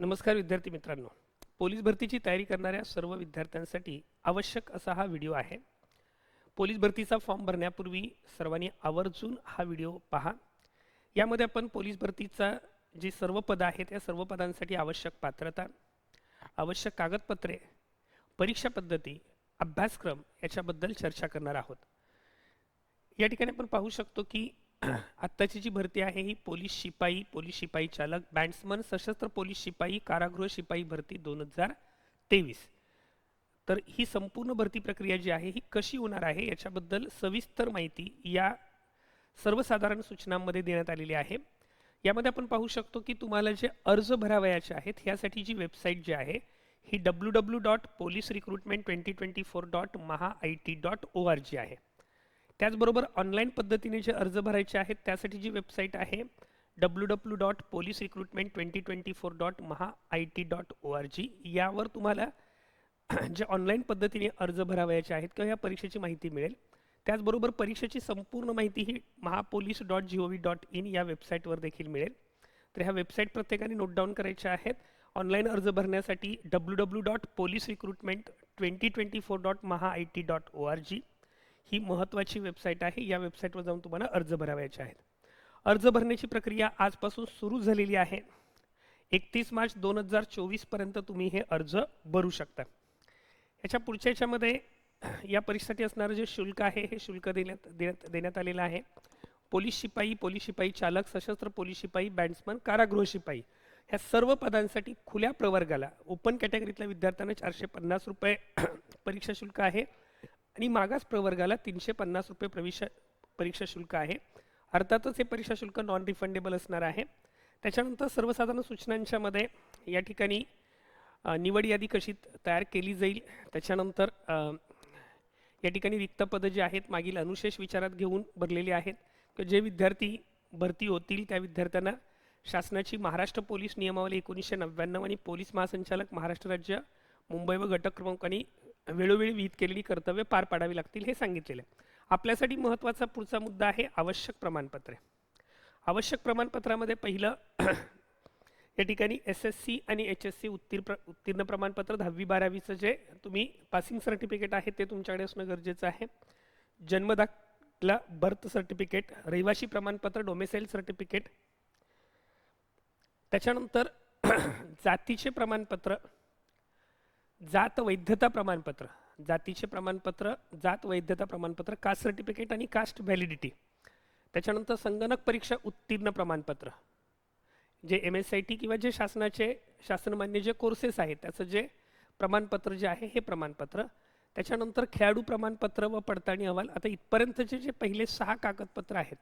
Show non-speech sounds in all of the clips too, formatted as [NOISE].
नमस्कार विद्यार्थी मित्रांनो. पोलीस भरतीची तयारी करणाऱ्या सर्व विद्यार्थ्यांसाठी आवश्यक असा हा व्हिडिओ आहे. पोलीस भरतीचा फॉर्म भरण्यापूर्वी सर्वांनी आवर्जून हा व्हिडिओ पहा. यामध्ये आपण पोलीस भरतीचा जी सर्व पदं आहेत या सर्व पदांसाठी आवश्यक पात्रता आवश्यक कागदपत्रे परीक्षा पद्धती अभ्यासक्रम याच्याबद्दल चर्चा करणार आहोत. या ठिकाणी आपण पाहू शकतो की [CLEARS THROAT] आत्ताची जी भरती आहे ही पोलीस शिपाई पोलीस शिपाई चालक बँड्समन सशस्त्र पोलीस शिपाई कारागृह शिपाई भरती दोन हजार तेवीस. तर ही संपूर्ण भरती प्रक्रिया जी आहे ही कशी होणार आहे याच्याबद्दल सविस्तर माहिती या सर्वसाधारण सूचनांमध्ये देण्यात आलेली आहे. यामध्ये आपण पाहू शकतो की तुम्हाला जे अर्ज भरावयाचे आहेत ह्यासाठी जी वेबसाईट जी आहे ही W W dot police recruitment twenty twenty four dot Maha I T dot O R G आहे. त्याचबरोबर ऑनलाईन पद्धतीने जे अर्ज भरायचे आहेत त्यासाठी जी वेबसाईट आहे W W dot police recruitment twenty twenty four dot Maha I T dot O R G यावर तुम्हाला जे ऑनलाईन पद्धतीने अर्ज भरावयाचे आहेत किंवा या परीक्षेची माहिती मिळेल. त्याचबरोबर परीक्षेची संपूर्ण माहिती ही Mahapolice dot G O V dot in या वेबसाईटवर देखील मिळेल. तर ह्या वेबसाईट प्रत्येकाने नोट डाऊन करायच्या आहेत. ऑनलाईन अर्ज भरण्यासाठी W W dot police recruitment twenty twenty four dot Maha I T dot O R G ही महत्त्वाची वेबसाईट आहे. या वेबसाईटवर जाऊन तुम्हाला अर्ज भरावयाचे आहेत. अर्ज भरण्याची प्रक्रिया आजपासून सुरू झालेली आहे. एकतीस मार्च दोन हजार चोवीसपर्यंत तुम्ही हे अर्ज भरू शकता. याच्या पुढच्या याच्यामध्ये या परीक्षेसाठी असणारं जे शुल्क आहे हे शुल्क देण्यात देण्यात देण्यात आलेलं आहे. पोलीस शिपाई पोलीस शिपाई चालक सशस्त्र पोलीस शिपाई बँड्समन कारागृह शिपाई ह्या सर्व पदांसाठी खुल्या प्रवर्गाला ओपन कॅटेगरीतल्या विद्यार्थ्यांना चारशे पन्नास रुपये परीक्षा शुल्क आहे. आणि मागास प्रवर्गाला तीनशे पन्नास रुपये प्रवेश परीक्षा शुल्क आहे. अर्थातच हे परीक्षा शुल्क नॉन रिफंडेबल असणार आहे. त्याच्यानंतर सर्वसाधारण सूचनांच्यामध्ये या ठिकाणी निवड यादी कशी तयार केली जाईल? त्याच्यानंतर या ठिकाणी रिक्त पदं जी आहेत मागील अनुशेष विचारात घेऊन भरलेली आहेत. तर जे विद्यार्थी भरती होतील त्या विद्यार्थ्यांना शासनाची महाराष्ट्र पोलीस नियमावली एकोणीसशे नव्याण्णव आणि पोलीस महासंचालक महाराष्ट्र राज्य मुंबई व घटक क्रमांकाने वेळोवेळी विहित केलेली कर्तव्य पार पाडावी लागतील हे सांगितलेलं आहे. आपल्यासाठी महत्त्वाचा पुढचा मुद्दा आहे आवश्यक प्रमाणपत्रे. आवश्यक प्रमाणपत्रामध्ये पहिलं [CLEARS THROAT] या ठिकाणी एस एस सी आणि एच एस सी उत्तीर्ण उत्तीर्ण प्रमाणपत्र दहावी बारावीचं जे तुम्ही पासिंग सर्टिफिकेट आहे ते तुमच्याकडे असणं गरजेचं आहे. जन्मदाखला बर्थ सर्टिफिकेट रहिवाशी प्रमाणपत्र डोमेसाईल सर्टिफिकेट त्याच्यानंतर [CLEARS THROAT] जातीचे प्रमाणपत्र जात वैधता प्रमाणपत्र. जातीचे प्रमाणपत्र जात वैधता प्रमाणपत्र कास्ट सर्टिफिकेट आणि कास्ट व्हॅलिडिटी त्याच्यानंतर संगणक परीक्षा उत्तीर्ण प्रमाणपत्र. जे एम एस आय टी किंवा जे शासनाचे शासनमान्य जे कोर्सेस आहेत त्याचं जे प्रमाणपत्र जे आहे हे प्रमाणपत्र. त्याच्यानंतर खेळाडू प्रमाणपत्र व पडताळणी अहवाल. आता इथपर्यंतचे जे पहिले सहा कागदपत्र आहेत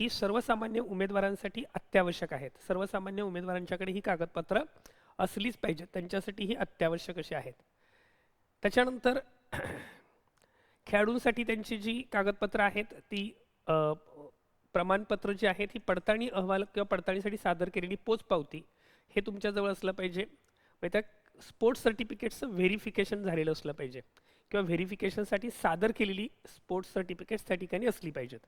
ही सर्वसामान्य उमेदवारांसाठी अत्यावश्यक आहेत. सर्वसामान्य उमेदवारांच्याकडे ही कागदपत्र असलीच पाहिजेत त्यांच्यासाठी ही अत्यावश्यक अशी आहेत. त्याच्यानंतर [CLEARS THROAT] खेळाडूंसाठी त्यांची जी कागदपत्रं आहेत ती प्रमाणपत्र जी आहेत ही पडताळणी अहवाल किंवा पडताळणीसाठी सादर केलेली पोचपावती हे तुमच्याजवळ असलं पाहिजे. मग त्या स्पोर्ट्स सर्टिफिकेटचं व्हेरिफिकेशन झालेलं असलं पाहिजे किंवा व्हेरिफिकेशनसाठी सादर केलेली स्पोर्ट्स सर्टिफिकेट्स त्या ठिकाणी असली पाहिजेत.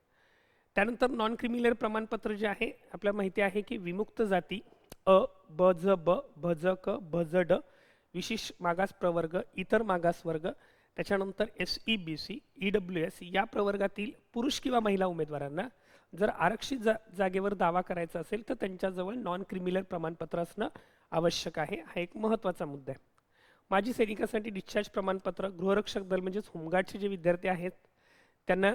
त्यानंतर नॉन क्रिमिनल प्रमाणपत्र जे आहे आपल्याला माहिती आहे की विमुक्त जाती अ ब ज ब भ ज क भ ज ड विशेष मागास प्रवर्ग इतर मागास वर्ग त्याच्यानंतर S E B C E W S या प्रवर्गातील पुरुष किंवा महिला उमेदवारांना जर आरक्षित जा जागेवर दावा करायचा असेल तर त्यांच्याजवळ नॉन क्रिमिनल प्रमाणपत्र असणं आवश्यक आहे. हा एक महत्त्वाचा मुद्दा आहे. माजी सैनिकासाठी डिस्चार्ज प्रमाणपत्र गृहरक्षक दल म्हणजेच होमगार्डचे जे विद्यार्थी आहेत त्यांना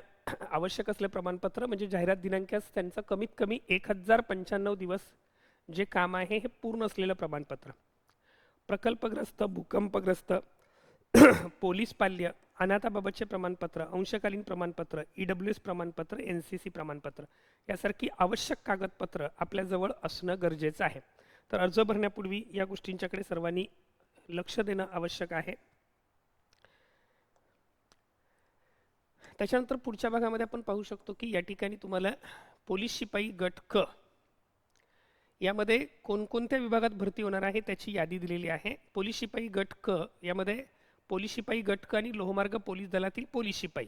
आवश्यक असले प्रमाणपत्र म्हणजे जाहिरात दिनांकास त्यांचं कमीत कमी एक हजार पंच्याण्णव दिवस जे काम आहे हे पूर्ण असलेलं प्रमाणपत्र. प्रकल्पग्रस्त भूकंपग्रस्त [CLEARS THROAT] पोलीस पाल्य अनाथाबाबतचे प्रमाणपत्र अंशकालीन प्रमाणपत्र ई डब्ल्यू एस प्रमाणपत्र एन सी सी प्रमाणपत्र यासारखी आवश्यक कागदपत्र आपल्याजवळ असणं गरजेचं आहे. तर अर्ज भरण्यापूर्वी या गोष्टींच्याकडे सर्वांनी लक्ष देणं आवश्यक आहे. त्याच्यानंतर पुढच्या भागामध्ये आपण पाहू शकतो की या ठिकाणी तुम्हाला पोलीस शिपाई गट क यामध्ये कोणकोणत्या विभागात भरती होणार आहे त्याची यादी दिलेली आहे. पोलीस शिपाई गट क यामध्ये पोलीस शिपाई गट क आणि लोहमार्ग पोलीस दलातील पोलीस शिपाई.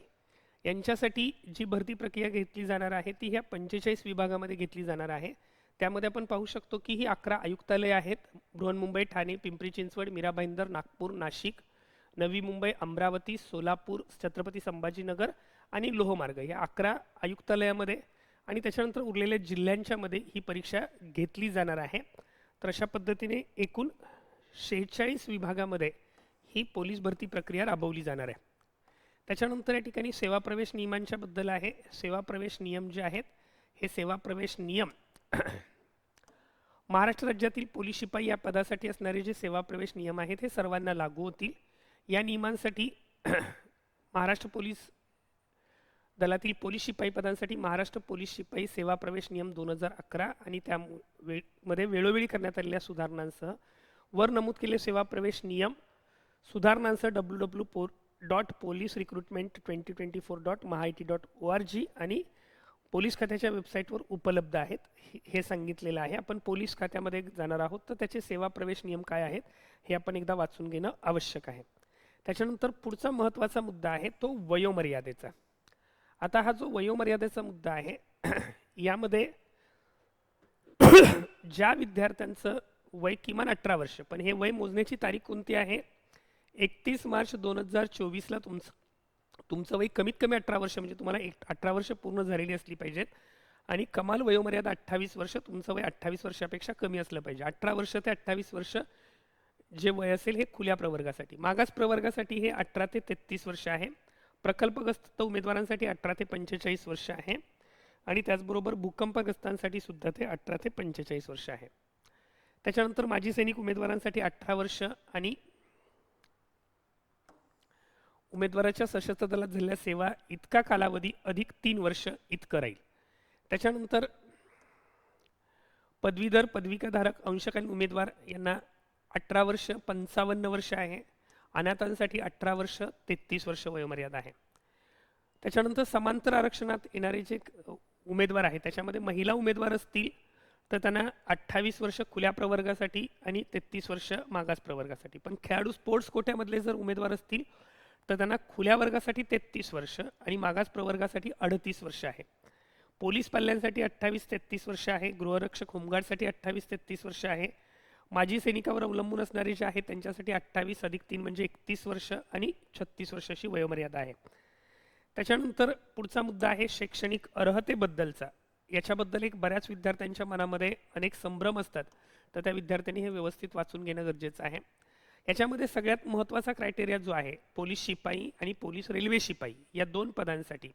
यांच्यासाठी जी भरती प्रक्रिया घेतली जाणार आहे ती ह्या पंचेचाळीस विभागामध्ये घेतली जाणार आहे. त्यामध्ये आपण पाहू शकतो की ही अकरा आयुक्तालय आहेत. बृहन्मुंबई ठाणे पिंपरी चिंचवड मीरा भाईंदर नागपूर नाशिक नवी मुंबई अमरावती सोलापूर छत्रपती संभाजीनगर आणि लोहमार्ग. या अकरा आयुक्तालयामध्ये आणि त्याच्यानंतर उरलेल्या जिल्ह्यांच्यामध्ये ही परीक्षा घेतली जाणार आहे. तर अशा पद्धतीने एकूण शेहेचाळीस विभागामध्ये ही पोलीस भरती प्रक्रिया राबवली जाणार आहे. त्याच्यानंतर या ठिकाणी सेवा प्रवेश नियमांच्या बद्दल आहे. सेवा प्रवेश नियम जे आहेत हे सेवा प्रवेश नियम महाराष्ट्र राज्यातील पोलीस शिपाई या पदासाठी असणारे जे सेवा प्रवेश नियम आहेत हे सर्वांना लागू होतील. या नियमांसाठी [CLEARS THROAT] महाराष्ट्र पोलीस दलातील पोलीस शिपाई पदांसाठी महाराष्ट्र पोलीस शिपाई सेवा प्रवेश नियम दोन हजार अकरा आणि त्या वे मध्ये वेळोवेळी करण्यात आलेल्या सुधारणांसह वर नमूद केले सेवा प्रवेश नियम सुधारणांसह डब्ल्यू डब्ल्यू पो dot police recruitment twenty twenty four dot Maha IT dot O R G आणि पोलीस खात्याच्या वेबसाईटवर उपलब्ध आहेत. हे- हे सांगितलेलं आहे. आपण पोलीस खात्यामध्ये जाणार आहोत. तर त्याचे सेवा प्रवेश नियम काय आहेत हे आपण एकदा वाचून घेणं आवश्यक आहे. त्याच्यानंतर पुढचा महत्त्वाचा मुद्दा आहे तो वयोमर्यादेचा. आता हा जो वयोमर्यादेचा मुद्दा आहे [CLEARS THROAT] यामध्ये [CLEARS THROAT] ज्या विद्यार्थ्यांचं वय किमान अठरा वर्ष पण हे वय मोजण्याची तारीख कोणती आहे? एकतीस मार्च दोन हजार चोवीसला तुमचं तुमचं वय कमीत कमी अठरा वर्ष म्हणजे तुम्हाला एक अठरा वर्ष पूर्ण झालेली असली पाहिजेत आणि कमाल वयोमर्यादा अठ्ठावीस वर्ष तुमचं वय अठ्ठावीस वर्षापेक्षा कमी असलं पाहिजे. अठरा वर्ष ते अठ्ठावीस वर्ष जे वय असेल हे खुल्या प्रवर्गासाठी मागास प्रवर्गासाठी हे अठरा ते तेहतीस वर्ष आहे. प्रकल्पग्रस्त उमेदवारांसाठी अठरा ते पंचेचाळीस वर्ष आहे. आणि त्याचबरोबर भूकंपग्रस्तांसाठी सुद्धा ते अठरा ते पंचेचाळीस वर्ष आहे. त्याच्यानंतर माजी सैनिक उमेदवारांसाठी अठरा वर्ष आणि उमेदवाराच्या सशस्त्र दलात झालेल्या सेवा इतका कालावधी अधिक तीन वर्ष इतकं राहील. त्याच्यानंतर पदवीधर पदविकाधारक अंशकालीन उमेदवार यांना अठरा वर्ष पंचावन्न वर्ष आहे. अनाथांसाठी अठरा वर्ष तेहतीस वर्ष वयोमर्यादा आहे. त्याच्यानंतर समांतर आरक्षणात येणारे जे उमेदवार आहेत त्याच्यामध्ये महिला उमेदवार असतील तर त्यांना अठ्ठावीस वर्ष खुल्या प्रवर्गासाठी आणि तेहतीस वर्ष मागास प्रवर्गासाठी. पण खेळाडू स्पोर्ट्स कोट्यामधले जर उमेदवार असतील तर त्यांना खुल्या वर्गासाठी तेहतीस वर्ष आणि मागास प्रवर्गासाठी अडतीस वर्ष आहे. पोलीस पाल्यांसाठी अठ्ठावीस तेहतीस वर्ष आहे. गृहरक्षक होमगार्डसाठी अठ्ठावीस तेहतीस वर्ष आहे. माजी सैनिकावर अवलंबून असणारे जे आहेत त्यांच्यासाठी अठ्ठावीस अधिक तीन म्हणजे एकतीस वर्ष आणि छत्तीस वर्ष अशी वयोमर्यादा आहे. त्याच्यानंतर पुढचा मुद्दा आहे शैक्षणिक अर्हतेबद्दलचा. याच्याबद्दल एक बऱ्याच विद्यार्थ्यांच्या मनामध्ये अनेक संभ्रम असतात तर त्या विद्यार्थ्यांनी हे व्यवस्थित वाचून घेणं गरजेचं आहे. याच्यामध्ये सगळ्यात महत्त्वाचा क्रायटेरिया जो आहे पोलीस शिपाई आणि पोलीस रेल्वे शिपाई या दोन पदांसाठी.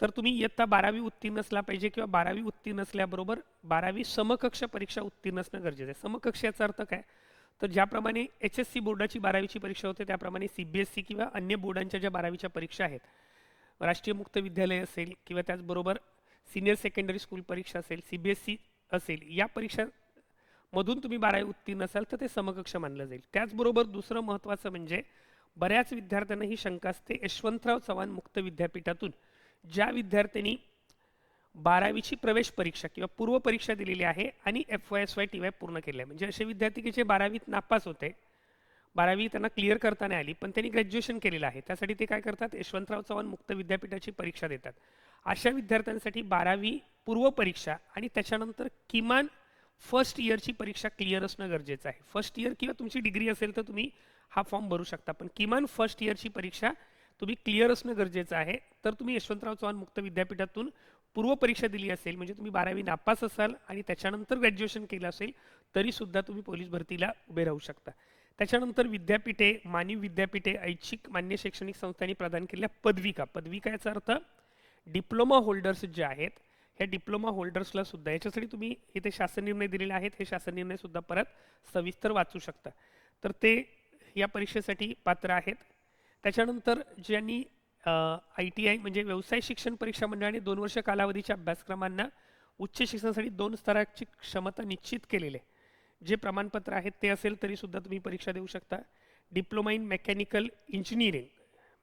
तर तुम्ही इयत्ता बारावी उत्तीर्ण असला पाहिजे किंवा बारावी उत्तीर्ण असल्याबरोबर बारावी समकक्ष परीक्षा उत्तीर्ण असणं गरजेचं आहे. समकक्ष याचा अर्थ काय? तर ज्याप्रमाणे एच एस सी बोर्डाची बारावीची परीक्षा होते त्याप्रमाणे सी बी एस सी किंवा अन्य बोर्डांच्या ज्या बारावीच्या परीक्षा आहेत राष्ट्रीय मुक्त विद्यालय असेल किंवा त्याचबरोबर सिनियर सेकंडरी स्कूल परीक्षा असेल सी बी एस सी असेल या परीक्षा मधून तुम्ही बारावी उत्तीर्ण असाल तर ते समकक्ष मानलं जाईल. त्याचबरोबर दुसरं महत्त्वाचं म्हणजे बऱ्याच विद्यार्थ्यांना ही शंका असते यशवंतराव चव्हाण मुक्त विद्यापीठातून ज्या विद्यार्थ्यांनी बारावीची प्रवेश परीक्षा किंवा पूर्व परीक्षा दिलेली आहे आणि F Y S Y T Y पूर्ण केले आहे. म्हणजे असे विद्यार्थी की जे बारावीत नापास होते बारावी त्यांना क्लिअर करता नाही आली पण त्यांनी ग्रॅज्युएशन केलेलं आहे. त्यासाठी ते काय करतात? यशवंतराव चव्हाण मुक्त विद्यापीठाची परीक्षा देतात. अशा विद्यार्थ्यांसाठी बारावी पूर्व परीक्षा आणि त्याच्यानंतर किमान फर्स्ट इयरची परीक्षा क्लिअर असणं गरजेचं आहे. फर्स्ट इयर किंवा तुमची डिग्री असेल तर तुम्ही हा फॉर्म भरू शकता पण किमान फर्स्ट इयरची परीक्षा तुम्ही क्लिअर असणं गरजेचं आहे. तर तुम्ही यशवंतराव चव्हाण मुक्त विद्यापीठातून पूर्व परीक्षा दिली असेल म्हणजे तुम्ही बारावी नापास असाल आणि त्याच्यानंतर ग्रॅज्युएशन केलं असेल तरीसुद्धा तुम्ही पोलीस भरतीला उभे राहू शकता. त्याच्यानंतर विद्यापीठे मानवी विद्यापीठे ऐच्छिक मान्य शैक्षणिक संस्थांनी प्रदान केलेल्या पदविका. पदविका याचा अर्थ डिप्लोमा होल्डर्स जे आहेत ह्या डिप्लोमा होल्डर्सला सुद्धा याच्यासाठी तुम्ही इथे शासन निर्णय दिलेले आहेत हे शासन निर्णय सुद्धा परत सविस्तर वाचू शकता. तर ते या परीक्षेसाठी पात्र आहेत. त्याच्यानंतर ज्यांनी आय टी आय म्हणजे व्यवसाय शिक्षण परीक्षा मंडळाने दोन वर्ष कालावधीच्या अभ्यासक्रमांना उच्च शिक्षणासाठी दोन स्तराची क्षमता निश्चित केलेले जे प्रमाणपत्र आहेत ते असेल तरी सुद्धा तुम्ही परीक्षा देऊ शकता. Diploma in mechanical engineering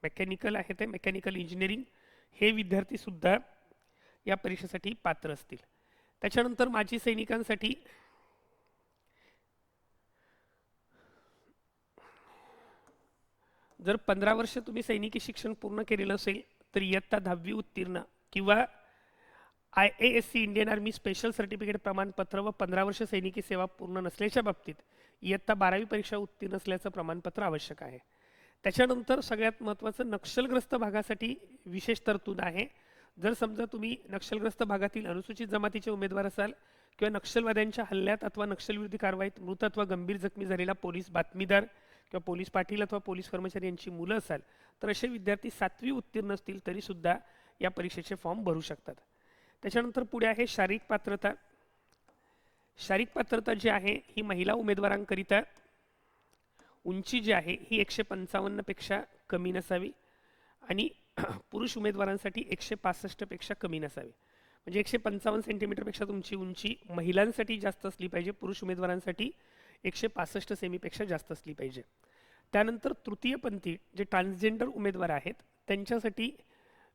mechanical आहे ते मेकॅनिकल इंजिनिअरिंग हे विद्यार्थीसुद्धा या परीक्षेसाठी पात्र असतील. त्याच्यानंतर माजी सैनिकांसाठी जर पंधरा वर्ष तुम्ही सैनिकी शिक्षण पूर्ण केलेलं असेल तर इयत्ता दहावी उत्तीर्ण किंवा I A S C Indian army special certificate प्रमाणपत्र व पंधरा वर्ष सैनिकी सेवा पूर्ण नसल्याच्या बाबतीत इयत्ता बारावी परीक्षा उत्तीर्ण असल्याचं प्रमाणपत्र आवश्यक आहे. त्याच्यानंतर सगळ्यात महत्त्वाचं नक्षलग्रस्त भागासाठी विशेष तरतूद आहे. जर समजा तुम्ही नक्षलग्रस्त भागातील अनुसूचित जमातीचे उमेदवार असाल किंवा नक्षलवाद्यांच्या हल्ल्यात अथवा नक्षलविरोधी कारवाईत मृत अथवा गंभीर जखमी झालेला पोलीस बातमीदार किंवा पोलीस पाटील अथवा पोलीस कर्मचारी यांची मुलं असाल तर असे विद्यार्थी सातवी उत्तीर्ण असतील तरीसुद्धा या परीक्षेचे फॉर्म भरू शकतात. त्याच्यानंतर पुढे आहे शारीरिक पात्रता. शारीरिक पात्रता जी आहे ही महिला उमेदवारांकरिता उंची जी आहे ही एकशे पंचावन्नपेक्षा कमी नसावी आणि [CLEARS THROAT] पुरुष उमेदवारांसाठी एकशे पासष्टपेक्षा कमी नसावी. म्हणजे एकशे पंचावन्न सेंटीमीटरपेक्षा तुमची उंची महिलांसाठी जास्त असली पाहिजे पुरुष उमेदवारांसाठी एकशे पासष्ट सेमीपेक्षा जास्त असली पाहिजे. त्यानंतर तृतीयपंथी जे ट्रान्सजेंडर उमेदवार आहेत त्यांच्यासाठी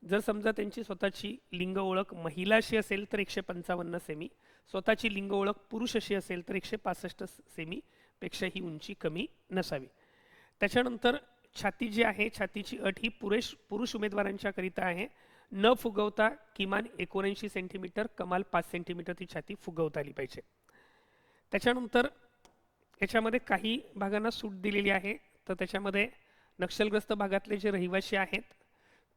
जर समजा त्यांची स्वतःची लिंग ओळख महिलाशी असेल तर एकशे पंचावन्न सेमी स्वतःची लिंग ओळख पुरुष अशी असेल तर एकशे पासष्ट सेमी पेक्षा ही उंची कमी नसावी. त्याच्यानंतर छाती जी आहे छातीची अट ही पुरेश पुरुष उमेदवारांच्याकरिता आहे. न फुगवता किमान एकोणऐंशी सेंटीमीटर कमाल पाच सेंटीमीटर ती छाती फुगवता आली पाहिजे. त्याच्यानंतर याच्यामध्ये काही भागांना सूट दिलेली आहे. तर त्याच्यामध्ये नक्षलग्रस्त भागातले जे रहिवासी आहेत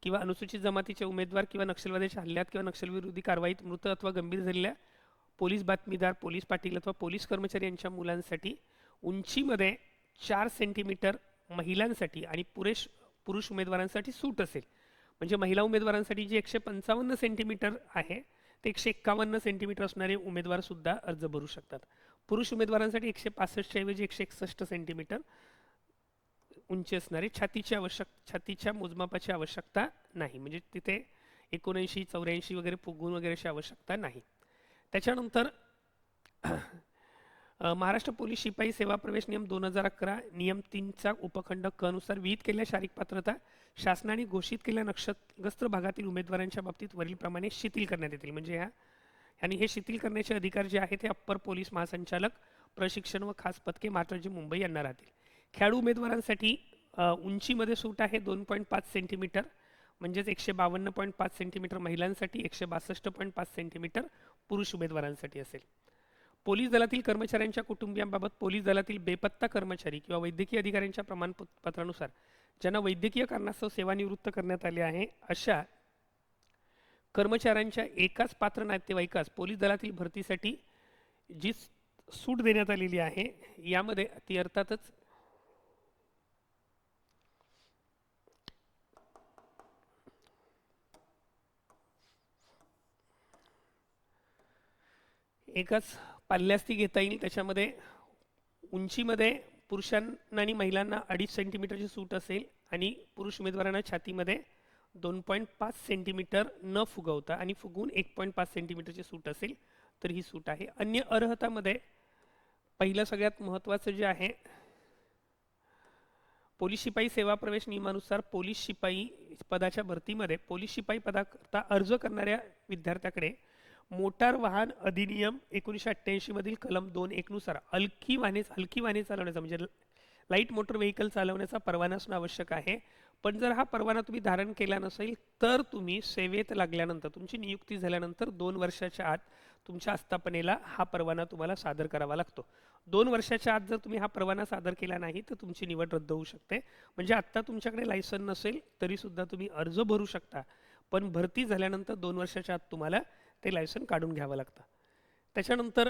किंवा अनुसूचित जमातीचे उमेदवार किंवा नक्षलवाद्याच्या हल्ल्यात किंवा नक्षलविरोधी कारवाईत मृत अथवा गंभीर झालेल्या पोलीस बातमीदार पोलीस पाटील अथवा पोलीस कर्मचारी यांच्या मुलांसाठी उंचीमध्ये चार सेंटीमीटर महिलांसाठी आणि पुरेश पुरुष उमेदवारांसाठी सूट असेल. म्हणजे महिला उमेदवारांसाठी जे एकशे पंचावन्न सेंटीमीटर आहे ते एकशे एक्कावन्न सेंटीमीटर असणारे उमेदवारसुद्धा अर्ज भरू शकतात. पुरुष उमेदवारांसाठी एकशे पासष्टच्या ऐवजी एकशे एकसष्ट सेंटीमीटर उंची असणारे छातीची आवश्यक छातीच्या मोजमापाची आवश्यकता नाही. म्हणजे तिथे एकोणऐंशी चौऱ्याऐंशी वगैरे फुगून वगैरे अशी आवश्यकता नाही. त्याच्यानंतर महाराष्ट्र पोलीस शिपाई सेवा प्रवेश नियम दोन हजार अकरा नियम तीनचा उपखंड कनुसार विहित केलेल्या शारीरिक पात्रता शासनाने घोषित केलेल्या नक्षत्रग्रस्त भागातील उमेदवारांच्या बाबतीत वरीलप्रमाणे शिथिल करण्यात येतील. म्हणजे ह्या आणि हे शिथिल करण्याचे अधिकार जे आहे ते अप्पर पोलीस महासंचालक प्रशिक्षण व खास पथके जे मुंबई यांना राहतील. खेळाडू उमेदवारांसाठी उंचीमध्ये सूट आहे दोन पॉईंट पाच सेंटीमीटर म्हणजेच एकशे बावन्न पॉईंट पाच सेंटीमीटर महिलांसाठी एकशे बासष्ट पॉईंट पाच सेंटीमीटर पुरुष उमेदवारांसाठी असेल. पोलीस दलातील कर्मचाऱ्यांच्या कुटुंबियांबाबत पोलीस दलातील बेपत्ता कर्मचारी किंवा वैद्यकीय अधिकाऱ्यांच्या प्रमाणपत्रानुसार ज्यांना वैद्यकीय कारणास्तव सेवानिवृत्त करण्यात आले आहे अशा कर्मचाऱ्यांच्या एकाच पात्र नातेवाईकास पोलीस दलातील भरतीसाठी जी सूट देण्यात आलेली आहे यामध्ये ती अर्थातच एकाच पाल्यास ती घेता येईल. त्याच्यामध्ये उंचीमध्ये पुरुषांना आणि महिलांना अडीच सेंटीमीटरची सूट असेल आणि पुरुष उमेदवारांना छातीमध्ये दोन पॉईंट पाच सेंटीमीटर न फुगवता आणि फुगवून एक पॉईंट पाच सेंटीमीटरची सूट असेल तर ही सूट आहे. अन्य अर्हतामध्ये पहिलं सगळ्यात महत्त्वाचं जे आहे पोलीस शिपाई सेवा प्रवेश नियमानुसार पोलीस शिपाई पदाच्या भरतीमध्ये पोलीस शिपाई पदाकरता अर्ज करणाऱ्या विद्यार्थ्याकडे मोटार वाहन अधिनियम एकोणीसशे अठ्ठ्याऐंशी मधील कलम दोन एकनुसार हलकी वाहने हलकी वाहने चालवण्याचा म्हणजे लाइट मोटर व्हेकल चालवण्याचा परवाना असणं आवश्यक आहे. पण जर हा परवाना तुम्ही धारण केला नसेल तर तुम्ही सेवेत लागल्यानंतर तुमची नियुक्ती झाल्यानंतर दोन वर्षाच्या आत तुमच्या आस्थापनेला हा परवाना तुम्हाला सादर करावा लागतो. दोन वर्षाच्या आत जर तुम्ही हा परवाना सादर केला नाही तर तुमची निवड रद्द होऊ शकते. म्हणजे आत्ता तुमच्याकडे लायसन नसेल तरीसुद्धा तुम्ही अर्ज भरू शकता. पण भरती झाल्यानंतर दोन वर्षाच्या आत तुम्हाला ते लायसन काढून घ्यावं लागतं. त्याच्यानंतर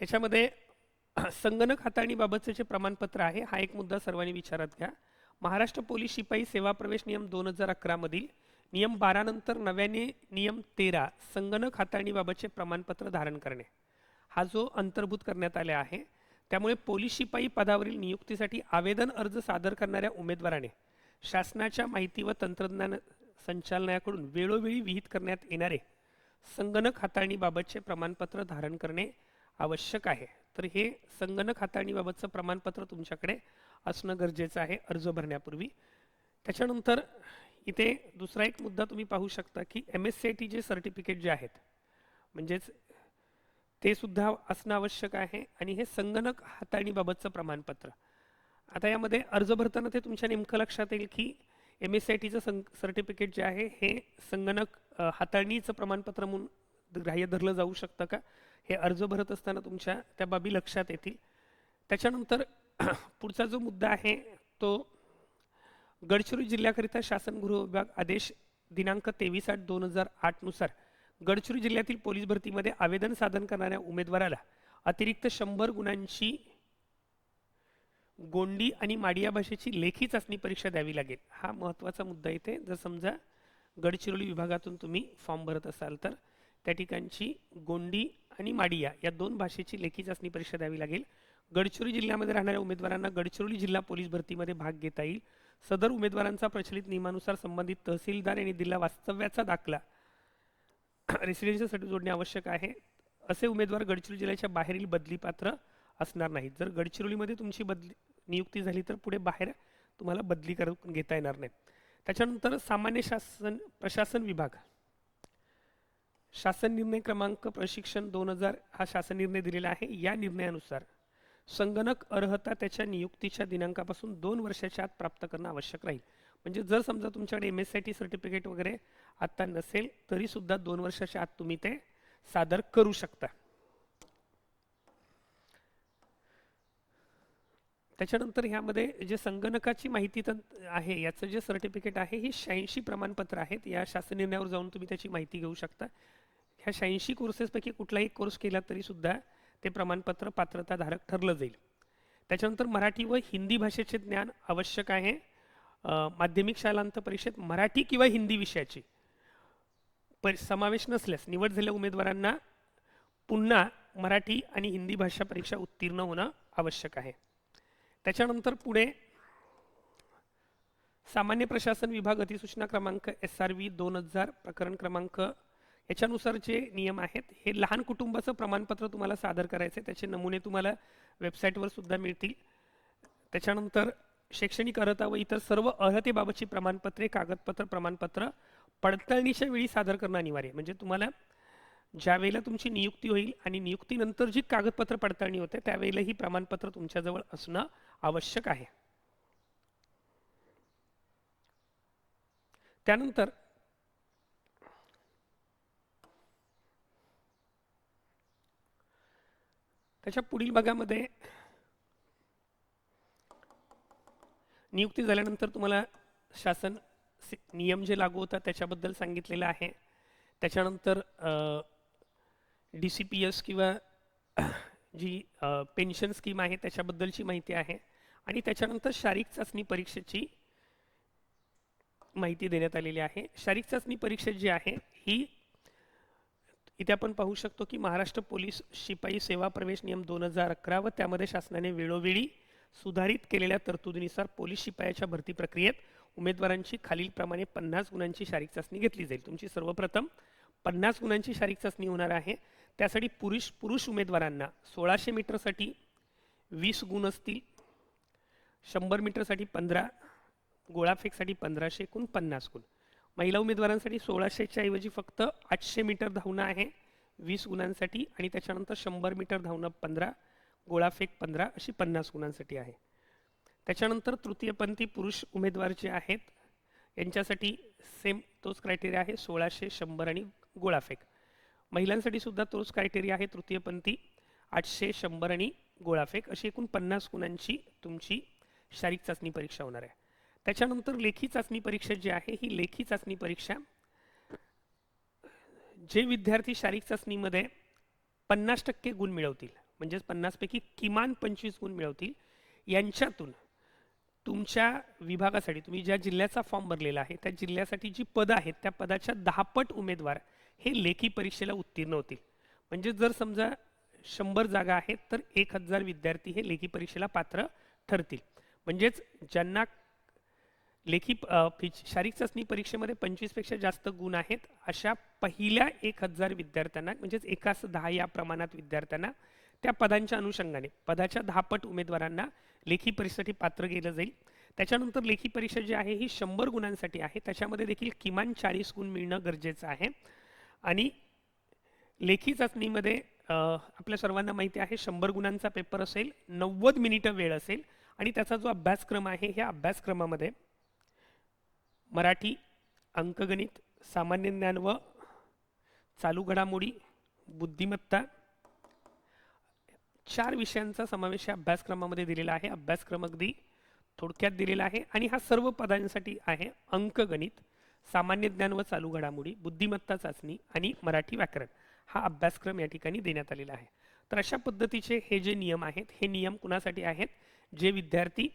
ह्याच्यामध्ये [CLEARS THROAT] संगणक हाताळणीबाबतचे जे प्रमाणपत्र आहे हा एक मुद्दा सर्वांनी विचारात घ्या. महाराष्ट्र पोलीस शिपाई सेवा प्रवेश नियम दोन हजार अकरामधील नियम बारानंतर नव्याने नियम तेरा संगणक हाताळणीबाबतचे प्रमाणपत्र धारण करणे. हा जो अंतर्भूत करण्यात आला आहे त्यामुळे पोलीस शिपाई पदावरील नियुक्तीसाठी आवेदन अर्ज सादर करणाऱ्या उमेदवाराने शासनाच्या माहिती व तंत्रज्ञान संचालनाकडून वेळोवेळी विहित करण्यात येणारे संगणक हाताळणीबाबतचे प्रमाणपत्र धारण करणे आवश्यक आहे. तर हे संगणक हाताळणीबाबतचं प्रमाणपत्र तुमच्याकडे असणं गरजेचं आहे अर्ज भरण्यापूर्वी. त्याच्यानंतर इथे दुसरा एक मुद्दा तुम्ही पाहू शकता की M S C I T जे सर्टिफिकेट जे आहेत म्हणजेच ते सुद्धा असणं आवश्यक आहे आणि हे संगणक हाताळणीबाबतचं प्रमाणपत्र. आता यामध्ये अर्ज भरताना ते तुमच्या नेमकं लक्षात येईल की एम एस सी आय टीचं सं सर्टिफिकेट जे आहे हे संगणक हाताळणीचं प्रमाणपत्र म्हणून ग्राह्य धरलं जाऊ शकतं का? हे अर्ज भरत असताना तुमच्या त्या बाबी लक्षात येतील. त्याच्यानंतर [CLEARS THROAT] पुढचा जो मुद्दा आहे तो गडचिरोली जिल्ह्याकरिता शासन गृह विभाग आदेश दिनांक तेवीस आठ दोन हजार आठनुसार गडचिरोली जिल्ह्यातील पोलीस भरतीमध्ये आवेदन सादर करणाऱ्या उमेदवाराला अतिरिक्त शंभर गुणांची गोंडी आणि माडिया भाषेची लेखी चाचणी परीक्षा द्यावी लागेल. हा महत्त्वाचा मुद्दा इथे. जर समजा गडचिरोली विभागातून तुम्ही फॉर्म भरत असाल तर त्या ठिकाणची गोंडी आणि माडिया या दोन भाषेची लेखी चाचणी परीक्षा द्यावी लागेल. गडचिरोली जिल्ह्यामध्ये राहणाऱ्या उमेदवारांना गडचिरोली जिल्हा पोलीस भरतीमध्ये भाग घेता येईल. सदर उमेदवारांचा प्रचलित नियमानुसार संबंधित तहसीलदार यांनी दिलेला वास्तव्याचा दाखला रेसिडेन्शियलसाठी जोडणे आवश्यक आहे. असे उमेदवार गडचिरोली जिल्ह्याच्या बाहेरील बदली पात्र असणार नाहीत. जर गडचिरोलीमध्ये तुमची बदली नियुक्ती झाली तर पुढे बाहेर तुम्हाला बदली करून घेता येणार नाही त्याच्यानंतर सामान्य शासन प्रशासन विभाग. शासन निर्णय क्रमांक प्रशिक्षण दोन हजार हा शासन निर्णय दिलेला आहे. या निर्णयानुसार संगणक अर्हता त्याच्या नियुक्तीच्या दिनांकापासून दोन वर्षाच्या आत प्राप्त करणं आवश्यक राहील. म्हणजे जर समजा तुमच्याकडे M S I T certificate वगैरे आत्ता नसेल तरीसुद्धा दोन वर्षाच्या आत तुम्ही ते सादर करू शकता. त्याच्यानंतर ह्यामध्ये जे संगणकाची माहिती तर आहे याचं जे सर्टिफिकेट आहे ही शहाऐंशी प्रमाणपत्र आहेत. या शासन निर्णयावर जाऊन तुम्ही त्याची माहिती घेऊ शकता. ह्या शहाऐंशी कोर्सेसपैकी कुठलाही कोर्स केला तरीसुद्धा ते प्रमाणपत्र पात्रताधारक ठरलं जाईल. त्याच्यानंतर मराठी व हिंदी भाषेचे ज्ञान आवश्यक आहे. माध्यमिक शालांत परीक्षेत मराठी किंवा हिंदी विषयाची. परि समावेश नसल्यास निवड झालेल्या उमेदवारांना पुन्हा मराठी आणि हिंदी भाषा परीक्षा उत्तीर्ण होणं आवश्यक आहे. त्याच्यानंतर पुढे सामान्य प्रशासन विभाग अधिसूचना क्रमांक एस आर व्ही दोन हजार प्रकरण क्रमांक याच्यानुसार जे नियम आहेत. हे लहान कुटुंबाचं प्रमाणपत्र तुम्हाला सादर करायचं आहे त्याचे नमुने तुम्हाला वेबसाईटवर सुद्धा मिळतील. त्याच्यानंतर शैक्षणिक अर्हता व इतर सर्व अर्हतेबाबतची प्रमाणपत्रे कागदपत्र प्रमाणपत्र पडताळणीच्या वेळी सादर करणं अनिवार्य म्हणजे तुम्हाला ज्या वेळेला तुमची नियुक्ती होईल आणि नियुक्तीनंतर जी कागदपत्र पडताळणी होते त्यावेळेला ही प्रमाणपत्र तुमच्याजवळ असणं आवश्यक आहे. त्यानंतर त्याच्या पुढील भागामध्ये नियुक्ती झाल्यानंतर तुम्हाला शासन नियम जे लागू होतात त्याच्याबद्दल सांगितलेलं आहे. त्याच्यानंतर डी सी पी एस किंवा [CLEARS THROAT] जी पेन्शन स्कीम आहे त्याच्याबद्दलची माहिती आहे आणि त्याच्यानंतर शारीरिक चाचणी परीक्षेची माहिती देण्यात आलेली आहे. शारीरिक चाचणी परीक्षा जी आहे ही इथे आपण पाहू शकतो की महाराष्ट्र पोलीस शिपाई सेवा प्रवेश नियम दोन हजार अकरा व त्यामध्ये शासनाने वेळोवेळी सुधारित केलेल्या तरतुदीनुसार पोलीस शिपायाच्या भरती प्रक्रियेत उमेदवारांची खालीलप्रमाणे पन्नास गुणांची शारीरिक चाचणी घेतली जाईल. तुमची सर्वप्रथम पन्नास गुणांची शारीरिक चाचणी होणार आहे. त्यासाठी पुरुष पुरुष उमेदवारांना सोळाशे मीटरसाठी वीस गुण असतील. शंभर मीटरसाठी पंधरा गोळाफेकसाठी पंधराशे एकूण पन्नास गुण. महिला उमेदवारांसाठी सोळाशेच्या ऐवजी फक्त आठशे मीटर धावणं आहे वीस गुणांसाठी आणि त्याच्यानंतर शंभर मीटर धावणं पंधरा गोळाफेक पंधरा अशी पन्नास गुणांसाठी आहे. त्याच्यानंतर तृतीयपंथी पुरुष उमेदवार जे आहेत यांच्यासाठी सेम तोच क्रायटेरिया आहे सोळाशे शंभर आणि गोळाफेक. महिलांसाठी सुद्धा तोच क्रायटेरिया आहे तृतीयपंथी आठशे शंभर आणि गोळाफेक अशी एकूण पन्नास गुणांची तुमची शारीरिक चाचणी परीक्षा होणार आहे. त्याच्यानंतर लेखी चाचणी परीक्षा जी आहे ही लेखी चाचणी परीक्षा. जे विद्यार्थी शारीरिक चाचणीमध्ये पन्नास टक्के गुण मिळवतील म्हणजेच पन्नासपैकी किमान पंचवीस गुण मिळवतील यांच्यातून तुमच्या विभागासाठी तुम्ही ज्या जिल्ह्याचा फॉर्म भरलेला आहे त्या जिल्ह्यासाठी जी पदं आहेत त्या पदाच्या दहापट उमेदवार हे लेखी परीक्षेला उत्तीर्ण होतील. म्हणजे जर समजा शंभर जागा आहेत तर एक हजार विद्यार्थी हे लेखी परीक्षेला पात्र ठरतील. म्हणजेच ज्यांना लेखी शारीरिक चाचणी परीक्षेमध्ये पंचवीसपेक्षा जास्त गुण आहेत. अशा पहिल्या एक हजार विद्यार्थ्यांना म्हणजेच एकास दहा या प्रमाणात विद्यार्थ्यांना त्या पदांच्या अनुषंगाने पदाच्या दहापट उमेदवारांना लेखी परीक्षेसाठी पात्र केलं जाईल. त्याच्यानंतर लेखी परीक्षा जी आहे ही शंभर गुणांसाठी आहे. त्याच्यामध्ये देखील किमान चाळीस गुण मिळणं गरजेचं आहे. आणि लेखी चाचणीमध्ये आपल्या सर्वांना माहिती आहे शंभर गुणांचा पेपर असेल नव्वद मिनिटं वेळ असेल आणि त्याचा जो अभ्यासक्रम आहे ह्या अभ्यासक्रमामध्ये मराठी अंकगणित सामान्य ज्ञान व चालू घडामोडी बुद्धिमत्ता चार विषयांचा समावेश या अभ्यासक्रमामध्ये दिलेला आहे. अभ्यासक्रम अगदी थोडक्यात दिलेला आहे आणि हा सर्व पदांसाठी आहे. अंकगणित सामान्य ज्ञान व चालू घडामोडी बुद्धिमत्ता चाचणी आणि मराठी व्याकरण हा अभ्यासक्रम या ठिकाणी देण्यात आलेला आहे. तर अशा पद्धतीचे हे जे नियम आहेत हे नियम कुणासाठी आहेत? जे विद्यार्थी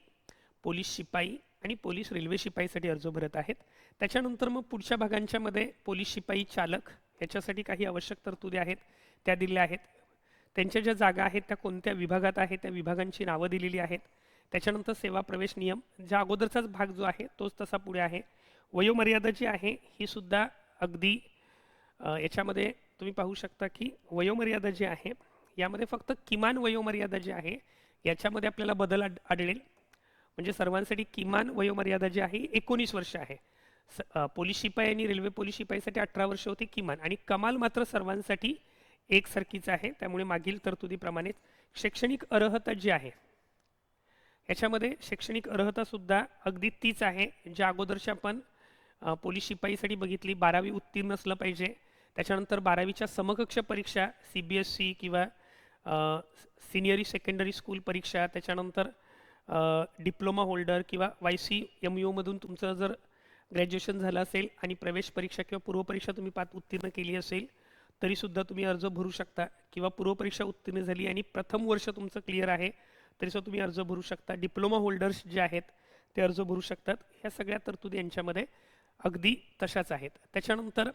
पोलीस शिपाई आणि पोलीस रेल्वे शिपाईसाठी अर्ज भरत आहेत. त्याच्यानंतर मग पुढच्या भागांच्या मध्ये पोलीस शिपाई चालक याच्यासाठी काही आवश्यक तरतुदी आहेत त्या दिल्या आहेत. त्यांच्या ज्या जागा आहेत त्या कोणत्या विभागात आहेत त्या विभागांची नावं दिलेली आहेत. त्याच्यानंतर सेवा प्रवेश नियम ज्या अगोदरचाच भाग जो आहे तोच तसा पुढे आहे. वयोमर्यादा जी आहे ही सुद्धा अगदी याच्यामध्ये तुम्ही पाहू शकता की वयोमर्यादा जी आहे यामध्ये फक्त किमान वयोमर्यादा जी आहे याच्यामध्ये आपल्याला बदल आढळेल. म्हणजे सर्वांसाठी किमान वयोमर्यादा जी आहे एकोणीस वर्ष आहे. स पोलीस शिपाई आणि रेल्वे पोलीस शिपाईसाठी अठरा वर्ष होती किमान. आणि कमाल मात्र सर्वांसाठी एकसारखीच आहे. त्यामुळे मागील तरतुदीप्रमाणेच शैक्षणिक अर्हता जी आहे याच्यामध्ये शैक्षणिक अर्हता सुद्धा अगदी तीच आहे. ज्या अगोदरच्या आपण पोलीस शिपाईसाठी बघितली बारावी उत्तीर्ण असलं पाहिजे. त्याच्यानंतर बारावीच्या समकक्ष परीक्षा सी बी एस सी किंवा सिनियरी सेकंडरी स्कूल परीक्षा त्याच्यानंतर डिप्लोमा होल्डर किंवा वाय सी एम यूमधून तुमचं जर ग्रॅज्युएशन झालं असेल आणि प्रवेश परीक्षा किंवा पूर्वपरीक्षा तुम्ही पात उत्तीर्ण केली असेल तरीसुद्धा तुम्ही अर्ज भरू शकता किंवा पूर्वपरीक्षा उत्तीर्ण झाली आणि प्रथम वर्ष तुमचं क्लिअर आहे तरीसुद्धा तुम्ही अर्ज भरू शकता. डिप्लोमा होल्डर्स जे आहेत ते अर्ज भरू शकतात. ह्या सगळ्या तरतुदी यांच्यामध्ये अगदी तशाच आहेत. त्याच्यानंतर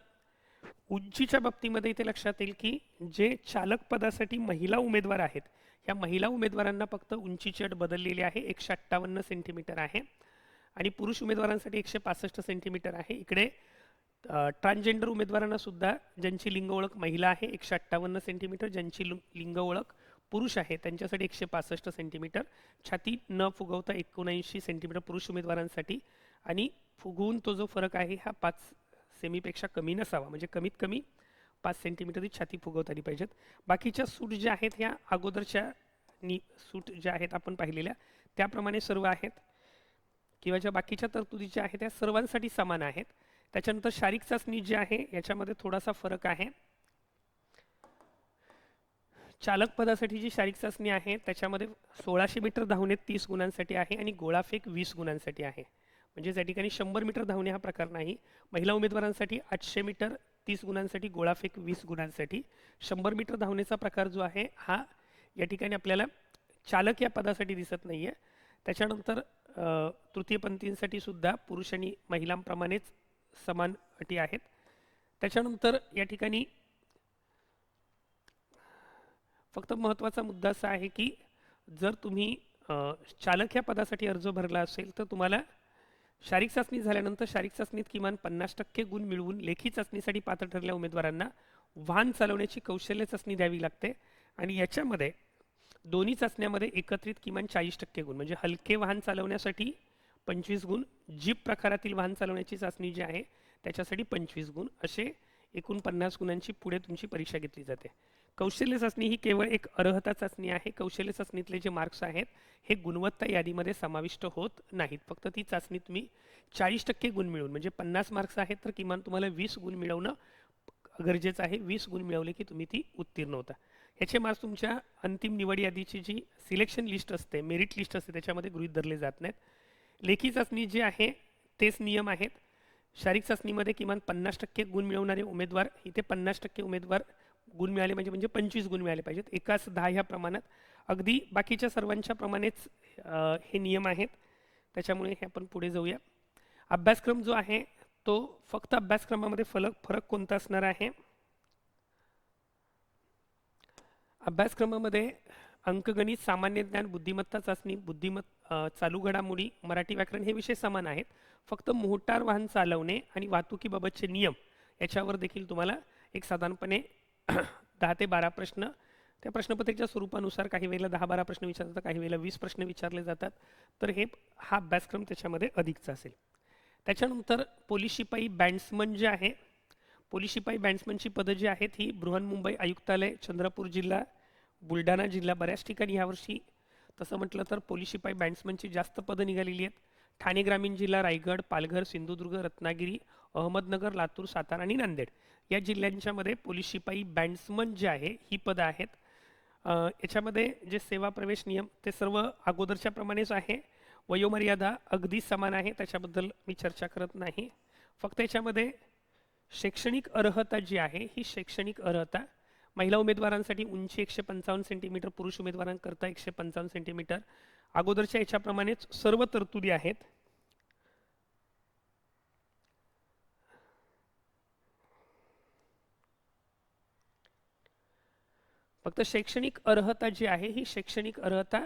उंचीच्या बाबतीमध्ये इथे लक्षात येईल की जे चालक पदासाठी महिला उमेदवार आहेत ह्या महिला उमेदवारांना फक्त उंचीची अट बदललेली आहे एकशे अठ्ठावन्न सेंटीमीटर आहे. आणि पुरुष उमेदवारांसाठी एकशे पासष्ट सेंटीमीटर आहे. इकडे ट्रान्सजेंडर उमेदवारांना सुद्धा ज्यांची लिंग ओळख महिला आहे एकशे अठ्ठावन्न सेंटीमीटर ज्यांची लु- लिंग ओळख पुरुष आहे त्यांच्यासाठी एकशे पासष्ट सेंटीमीटर छाती न फुगवता एकोणऐंशी सेंटीमीटर पुरुष उमेदवारांसाठी. आणि फुगवून तो जो फरक आहे हा पाच सेमीपेक्षा कमी नसावा. म्हणजे कमीत कमी पाच सेंटीमीटर छाती फुगवता आली पाहिजेत. बाकीच्या सूट ज्या आहेत ह्या अगोदरच्या नि सूट ज्या आहेत आपण पाहिलेल्या त्याप्रमाणे सर्व आहेत. किंवा ज्या बाकीच्या तरतुदी ज्या आहेत त्या सर्वांसाठी समान आहेत. त्याच्यानंतर शारीरिक चाचणी जी आहे याच्यामध्ये थोडासा फरक आहे. चालक पदासाठी जी शारीरिक चाचणी आहे त्याच्यामध्ये सोळाशे मीटर धावणे तीस गुणांसाठी आहे आणि गोळाफेक वीस गुणांसाठी आहे. म्हणजे त्या ठिकाणी शंभर मीटर धावणे हा प्रकार नाही महिला उमेदवारांसाठी आठशे मीटर तीस गुणांसाठी गोळाफेक वीस गुणांसाठी. शंभर मीटर धावण्याचा प्रकार जो आहे हा या ठिकाणी आपल्याला चालक या पदासाठी दिसत नाही आहे त्याच्यानंतर तृतीयपंथींसाठी सुद्धा पुरुष आणि महिलांप्रमाणेच समान अटी आहेत. त्याच्यानंतर या ठिकाणी फक्त महत्त्वाचा मुद्दा असा आहे की जर तुम्ही चालक या पदासाठी अर्ज भरला असेल तर तुम्हाला शारीरिक चाचणी झाल्यानंतर शारीरिक चाचणीत किमान पन्नास टक्के गुण मिळवून लेखी चाचणीसाठी पात्र ठरलेल्या उमेदवारांना वाहन चालवण्याची कौशल्य चाचणी द्यावी लागते. आणि याच्यामध्ये दोन्ही चाचण्यामध्ये एकत्रित किमान चाळीस टक्के गुण म्हणजे हलके वाहन चालवण्यासाठी पंचवीस गुण जीप प्रकारातील वाहन चालवण्याची चाचणी जी आहे त्याच्यासाठी पंचवीस गुण असे एकूण पन्नास गुणांची पुढे तुमची परीक्षा घेतली जाते. कौशल्य चाचणी ही केवळ एक अर्हता चाचणी आहे. कौशल्य चाचणीतले जे मार्क्स आहेत हे गुणवत्ता यादीमध्ये समाविष्ट होत नाहीत. फक्त ती चाचणी तुम्ही चाळीस टक्के गुण मिळवून म्हणजे पन्नास मार्क्स आहेत तर किमान तुम्हाला वीस गुण मिळवणं गरजेचं आहे. वीस गुण मिळवले की तुम्ही ती उत्तीर्ण होता. याचे मार्क्स तुमच्या अंतिम निवड यादीची जी सिलेक्शन लिस्ट असते मेरिट लिस्ट असते त्याच्यामध्ये गृहीत धरले जात नाहीत. लेखी चाचणी जी आहे तेच नियम आहेत. शारीरिक चाचणीमध्ये किमान पन्नास टक्के गुण मिळवणारे उमेदवार इथे पन्नास टक्के उमेदवार गुण मिळाले म्हणजे म्हणजे पंचवीस गुण मिळाले पाहिजेत. एकाच दहा ह्या प्रमाणात. अगदी बाकीच्या सर्वांच्या प्रमाणेच हे नियम आहेत. त्याच्यामुळे हे आपण पुढे जाऊया. अभ्यासक्रम जो आहे तो फक्त अभ्यासक्रमामध्ये फलक फरक कोणता असणार आहे? अभ्यासक्रमामध्ये अंकगणित सामान्य ज्ञान बुद्धिमत्ता चाचणी बुद्धिमत् चालू घडामोडी मराठी व्याकरण हे विषय समान आहेत. फक्त मोटार वाहन चालवणे आणि वाहतुकीबाबतचे नियम याच्यावर देखील तुम्हाला एक साधारणपणे [CLEARS THROAT] दहा ते बारा प्रश्न. त्या प्रश्नपत्रिकेच्या स्वरूपानुसार काही वेळेला दहा बारा प्रश्न विचारतात काही वेळेला वीस प्रश्न विचारले जातात. तर हे हा अभ्यासक्रम त्याच्यामध्ये अधिकचा असेल. त्याच्यानंतर पोलीस शिपाई बँड्समन जे आहे पोलीस शिपाई बँड्समनची पदं जी आहेत ही बृहन्मुंबई आयुक्तालय चंद्रपूर जिल्हा बुलढाणा जिल्हा बऱ्याच ठिकाणी यावर्षी तसं म्हटलं तर पोलीस शिपाई बँड्समनची जास्त पदं निघालेली आहेत. ठाणे ग्रामीण जिल्हा रायगड पालघर सिंधुदुर्ग रत्नागिरी अहमदनगर लातूर सातारा आणि नांदेड. या जिल्ह्यांच्यामध्ये पोलीस शिपाई बँड्समन जे आहे ही पदं आहेत. याच्यामध्ये जे सेवा प्रवेश नियम ते सर्व अगोदरच्या प्रमाणेच आहे. वयोमर्यादा अगदी समान आहे त्याच्याबद्दल मी चर्चा करत नाही. फक्त याच्यामध्ये शैक्षणिक अर्हता जी आहे ही शैक्षणिक अर्हता. महिला उमेदवारांसाठी उंची एकशे पंचावन्न सेंटीमीटर पुरुष उमेदवारांकरता एकशे पंचावन्न सेंटीमीटर. अगोदरच्या याच्याप्रमाणेच सर्व तरतुदी आहेत. फक्त शैक्षणिक अर्हता जी आहे ही शैक्षणिक अर्हता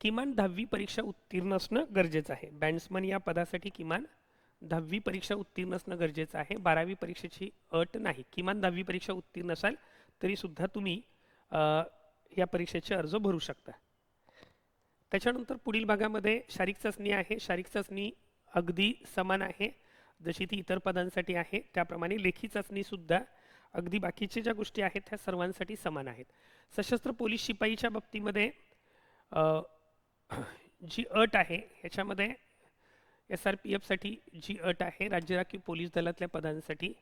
किमान दहावी परीक्षा उत्तीर्ण असणं गरजेचं आहे. बँड्समन या पदासाठी किमान दहावी परीक्षा उत्तीर्ण असणं गरजेचं आहे. बारावी परीक्षेची अट नाही किमान दहावी परीक्षा उत्तीर्ण असाल तरी सुद्धा तुम्ही या परीक्षेचे अर्ज भरू शकता. त्याच्यानंतर पुढील भागामध्ये शारीरिक चाचणी आहे. शारीरिक चाचणी अगदी समान आहे जशी ती इतर पदांसाठी आहे. त्याप्रमाणे लेखी चाचणी सुद्धा अगदी बाकीच्या ज्या गोष्टी आहेत त्या सर्वांसाठी समान आहेत. सशस्त्र पोलीस शिपाईच्या बाबतीमध्ये जी अट आहे ह्याच्यामध्ये एस आर पी एफसाठी जी अट आहे राज्य राखीव पोलीस दलातल्या पदांसाठी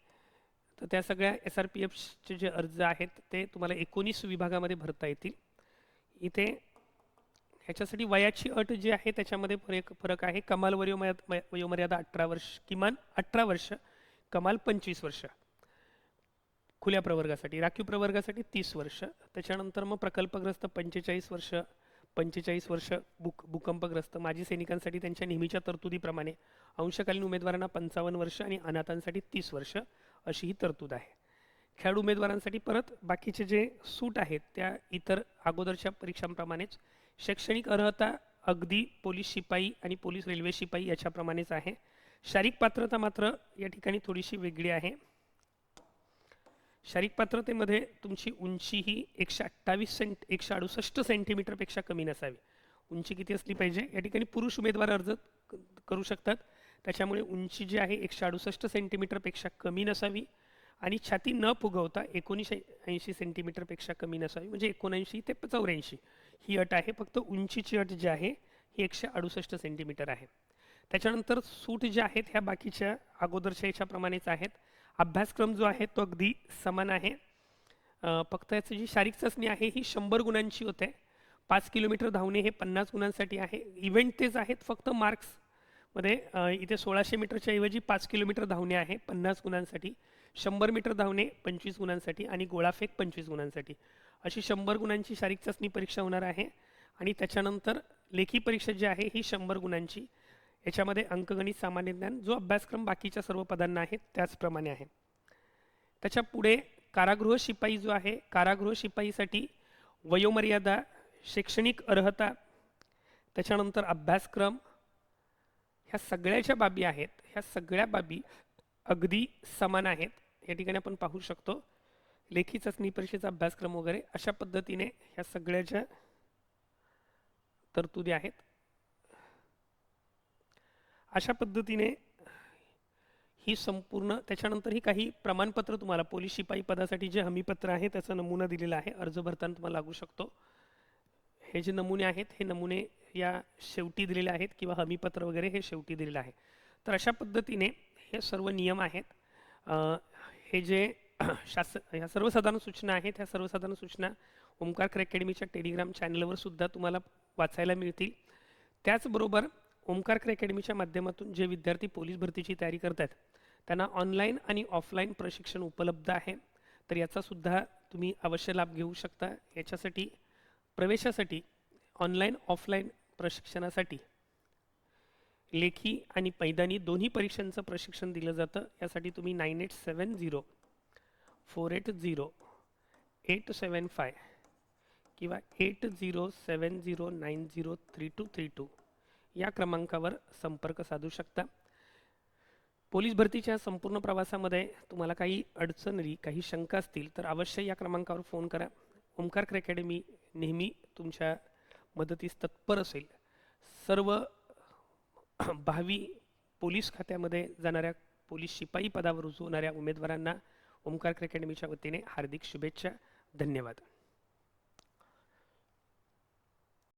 तर त्या सगळ्या एस आर पी एफचे जे अर्ज आहेत ते तुम्हाला एकोणीस विभागामध्ये भरता येतील. इथे ह्याच्यासाठी वयाची अट जी आहे त्याच्यामध्ये फरक फरक आहे कमाल वयोमर्यादा वयोमर्यादा अठरा वर्ष किमान अठरा वर्ष कमाल पंचवीस वर्ष. खुल्या प्रवर्गासाठी. राखीव प्रवर्गासाठी तीस वर्ष. त्याच्यानंतर मग प्रकल्पग्रस्त पंचेचाळीस वर्ष पंचेचाळीस वर्ष भूक भूकंपग्रस्त माजी सैनिकांसाठी त्यांच्या नेहमीच्या तरतुदीप्रमाणे अंशकालीन उमेदवारांना पंचावन्न वर्ष आणि अनाथांसाठी तीस वर्ष अशी ही तरतूद आहे. खेळाडू उमेदवारांसाठी परत बाकीचे जे सूट आहेत त्या इतर अगोदरच्या परीक्षांप्रमाणेच शैक्षणिक अर्हता अगदी पोलीस शिपाई आणि पोलीस रेल्वे शिपाई याच्याप्रमाणेच आहे. शारीरिक पात्रता मात्र या ठिकाणी थोडीशी वेगळी आहे. शारीरिक पात्रतेमध्ये तुमची उंची ही एकशे अठ्ठावीस सेंट एकशे अडुसष्ट सेंटीमीटरपेक्षा कमी नसावी. उंची किती असली पाहिजे? या ठिकाणी पुरुष उमेदवार अर्ज करू शकतात. त्याच्यामुळे उंची जी आहे एकशे अडुसष्ट सेंटीमीटरपेक्षा कमी नसावी आणि छाती न फुगवता एकोणीसशे ऐंशी सेंटीमीटरपेक्षा कमी नसावी. म्हणजे एकोणऐंशी ते चौऱ्याऐंशी. ही अट आहे. फक्त उंचीची अट जी आहे ही एकशे अडुसष्ट सेंटीमीटर आहे. त्याच्यानंतर सूट ज्या आहेत ह्या बाकीच्या अगोदरच्या ह्याच्याप्रमाणेच आहेत. अभ्यासक्रम जो आहे तो अगदी समान आहे. फक्त याची जी शारीरिक चाचणी आहे ही शंभर गुणांची होते. पाच किलोमीटर धावणे हे पन्नास गुणांसाठी आहे. इव्हेंट तेच आहेत फक्त मार्क्समध्ये इथे सोळाशे मीटरच्या ऐवजी पाच किलोमीटर धावणे आहे पन्नास गुणांसाठी. शंभर मीटर धावणे पंचवीस गुणांसाठी आणि गोळाफेक पंचवीस गुणांसाठी. अशी शंभर गुणांची शारीरिक चाचणी परीक्षा होणार आहे. आणि त्याच्यानंतर लेखी परीक्षा जी आहे ही शंभर गुणांची. याच्यामध्ये अंकगणित सामान्य ज्ञान जो अभ्यासक्रम बाकीच्या सर्व पदांना आहे त्याचप्रमाणे आहे. त्याच्या पुढे कारागृह शिपाई जो आहे कारागृह शिपाईसाठी वयोमर्यादा शैक्षणिक अर्हता त्याच्यानंतर अभ्यासक्रम ह्या सगळ्या ज्या बाबी आहेत ह्या सगळ्या बाबी अगदी समान आहेत. या ठिकाणी आपण पाहू शकतो लेखी चाचणी परीक्षेचा अभ्यासक्रम वगैरे अशा पद्धतीने ह्या सगळ्या ज्या तरतुदी आहेत. अशा पद्धतीने ही संपूर्ण त्याच्यानंतरही काही प्रमाणपत्र तुम्हाला पोलीस शिपाई पदासाठी जे हमीपत्र आहे त्याचा नमुना दिलेला आहे. अर्ज भरताना तुम्हाला लागू शकतो. हे जे नमुने आहेत हे नमुने या शेवटी दिलेले आहेत किंवा हमीपत्र वगैरे हे शेवटी दिलेलं आहे. तर अशा पद्धतीने हे सर्व नियम आहेत. हे जे शास ह्या सर्वसाधारण सूचना आहेत ह्या सर्वसाधारण सूचना ओमकार अकॅडमीच्या टेलिग्राम चॅनलवर सुद्धा तुम्हाला वाचायला मिळतील. त्याचबरोबर ओमकारकर अकॅडमीच्या माध्यमातून जे विद्यार्थी पोलीस भरतीची तयारी करत आहेत त्यांना ऑनलाईन आणि ऑफलाईन प्रशिक्षण उपलब्ध आहे. तर याचासुद्धा तुम्ही अवश्य लाभ घेऊ शकता. याच्यासाठी प्रवेशासाठी ऑनलाईन ऑफलाईन प्रशिक्षणासाठी लेखी आणि पैदानी दोन्ही परीक्षांचं प्रशिक्षण दिलं जातं. यासाठी तुम्ही nine eight seven zero four eight zero eight seven five किंवा eight zero seven zero nine zero three two three two या क्रमांकावर संपर्क साधू शकता. पोलीस भरतीच्या संपूर्ण प्रवासामध्ये तुम्हाला काही अडचणी काही शंका असतील तर अवश्य या क्रमांकावर फोन करा. ओमकार क्र अकॅडमी नेहमी तुमच्या मदतीस तत्पर असेल. सर्व भावी पोलीस खात्यामध्ये जाणाऱ्या पोलीस शिपाई पदावर रुजू होणाऱ्या उमेदवारांना ओमकार अकॅडमीच्या वतीने हार्दिक शुभेच्छा. धन्यवाद.